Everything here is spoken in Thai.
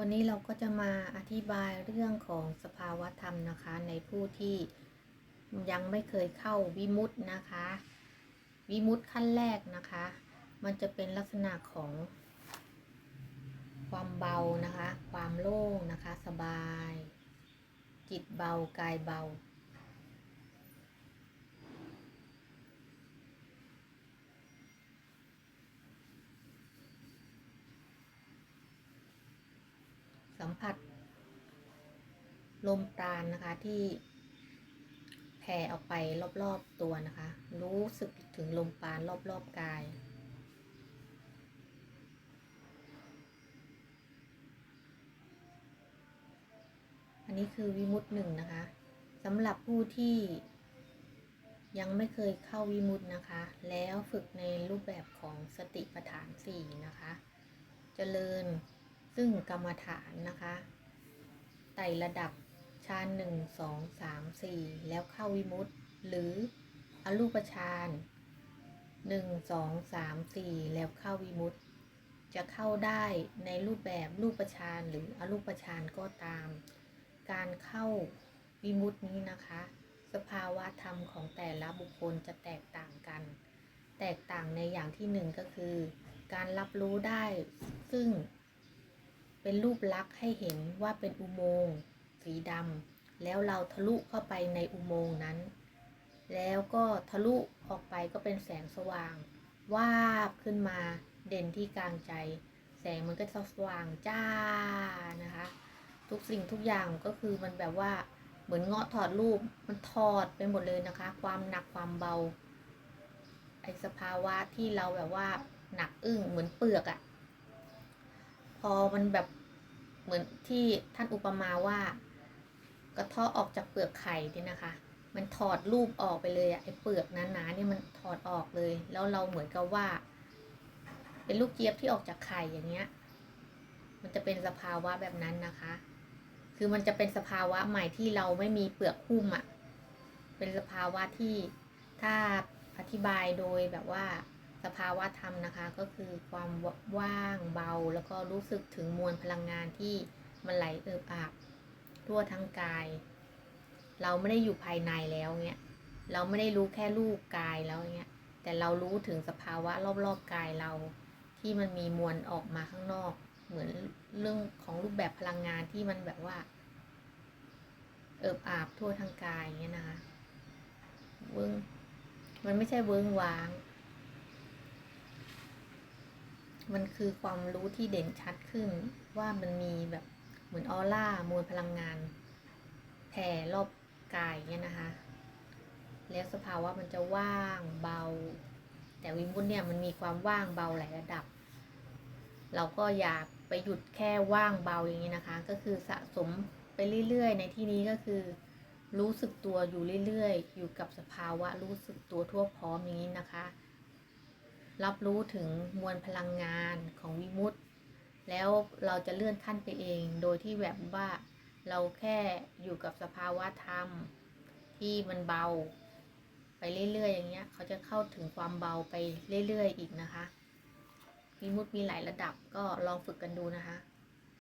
วันนี้เราก็จะมาอธิบายเรื่องของสภาวธรรมนะคะ ในผู้ที่ยังไม่เคยเข้าวิมุตตินะคะ วิมุตต์ขั้นแรกนะคะ มันจะเป็นลักษณะของความเบานะคะ ความโล่งนะคะ สบาย จิตเบากายเบา สัมผัส ลมปราณนะคะที่แผ่ออกไปรอบๆตัวนะคะ รู้สึกถึงลมปราณรอบๆกายอันนี้คือวิมุตหนึ่งนะคะสำหรับผู้ที่ยังไม่เคยเข้าวิมุตนะคะ แล้วฝึกในรูปแบบของสติปัฏฐานสี่นะคะ เจริญ ซึ่งกรรมฐานนะคะไต่ระดับฌานหนึ่งสองสามสี่แล้วเข้าวิมุตติ หรืออรูปฌานหนึ่งสองสามสี่แล้วเข้าวิมุตติ จะเข้าได้ในรูปแบบรูปฌานหรืออรูปฌานก็ตาม การเข้าวิมุตตินี้นะคะ สภาวะธรรมของแต่ละบุคคลจะแตกต่างกัน แตกต่างในอย่างที่หนึ่งก็คือ การรับรู้ได้ซึ่ง เป็นรูปลักษณ์ให้เห็นว่าเป็นอุโมงค์สีดำแล้วเราทะลุเข้าไปในอุโมงค์นั้น แล้วก็ทะลุออกไปก็เป็นแสงสว่างวาบขึ้นมาเด่นที่กลางใจ แสงมันก็สว่างจ้านะคะ ทุกสิ่งทุกอย่างก็คือมันแบบว่าเหมือนเงาะถอดรูปมันถอดไปหมดเลยนะคะ ความหนักความเบาไอสภาวะที่เราแบบว่าหนักอึ้งเหมือนเปลือกอะ พอมันแบบเหมือนที่ท่านอุปมาว่า กระเทาะออกจากเปลือกไข่นี่นะคะ มันถอดรูปออกไปเลยอะไอ้เปลือกหนาๆเนี่ยมันถอดออกเลย แล้วเราเหมือนกับว่า เป็นลูกเจี๊ยบที่ออกจากไข่อย่างเงี้ย มันจะเป็นสภาวะแบบนั้นนะคะ คือมันจะเป็นสภาวะใหม่ที่เราไม่มีเปลือกหุ้มอะเป็นสภาวะที่ถ้าอธิบายโดยแบบว่า สภาวะธรรมนะคะก็คือความว่างเบาแล้วก็รู้สึกถึงมวลพลังงานที่มันไหลเอิบอาบทั่วทั้งกาย เราไม่ได้อยู่ภายในแล้วเงี้ยเราไม่ได้รู้แค่รูปกายแล้วเงี้ยแต่เรารู้ถึงสภาวะรอบๆกายเรา ที่มันมีมวลออกมาข้างนอก เหมือนเรื่องของรูปแบบพลังงานที่มันแบบว่า เอิบอาบทั่วทั้งกายเงี้ยนะคะเวิ้งมันไม่ใช่เวิ้งว้าง มันคือความรู้ที่เด่นชัดขึ้น ว่ามันมีแบบเหมือนออร่ามวลพลังงานแผ่รอบกายเนี่ยนะคะ แล้วสภาวะมันจะว่างเบา แต่วิมุตเนี่ยมันมีความว่างเบาหลายระดับ เราก็อย่าไปหยุดแค่ว่างเบาอย่างนี้นะคะ ก็คือสะสมไปเรื่อยๆ ในที่นี้ก็คือ รู้สึกตัวอยู่เรื่อยๆ อยู่กับสภาวะรู้สึกตัวทั่วพร้อมอย่างนี้นะคะ รับรู้ถึงมวลพลังงานของวิมุตต์แล้วเราจะเลื่อนขั้นไปเอง โดยที่แบบว่าเราแค่อยู่กับสภาวะธรรมที่มันเบา ไปเรื่อยๆอย่างเงี้ย เขาจะเข้าถึงความเบาไปเรื่อยๆอีกนะคะวิมุตต์มีหลายระดับก็ลองฝึกกันดูนะคะ